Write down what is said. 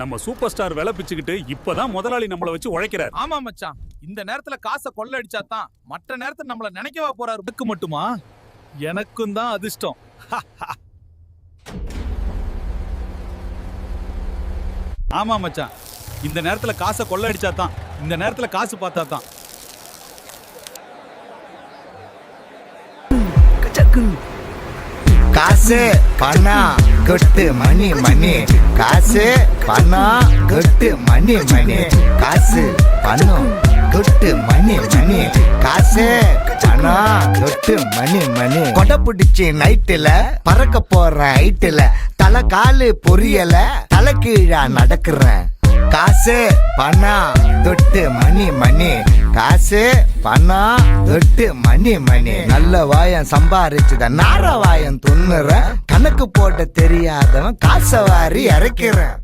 நம்ம super star விலை பிச்சுக்கிட்டு இப்பதான் முதலாளி நம்மள வச்சு உழைக்கிறார். ஆமா மச்சான். இந்த நேரத்துல காசை கொள்ள அடிச்சா தான் மற்ற நேரத்துல நம்மள நினைக்கவா போறாரு? புக்கு மட்டுமா? எனக்கும் தான் அதிர்ஷ்டம். ஆமா மச்சான். இந்த நேரத்துல காசை கொள்ள அடிச்சா தான் இந்த நேரத்துல காசு பார்த்தா தான் காசு பணம் கொட்டு மணி மணி. காசு பணம் கொட்டு மணி மணி. காசு பணம் கொட்டு மணி மணி. காசு பணம் கொட்டு மணி மணி. கொடை பிடிச்சி நைட்டுல பறக்க போறேன் ஹைட்டுல தலை காலு பொரியல தலை கீழா நடக்கிறேன். காசு பணம் தொட்டு மணி மணி. காசு பணம் தொட்டு மணி மணி. நல்ல வாயம் சம்பாரிச்சுத நார வாயம் துண்ணுற. கணக்கு போட்ட தெரியாதவன் காசை வாரி இறக்கிறேன்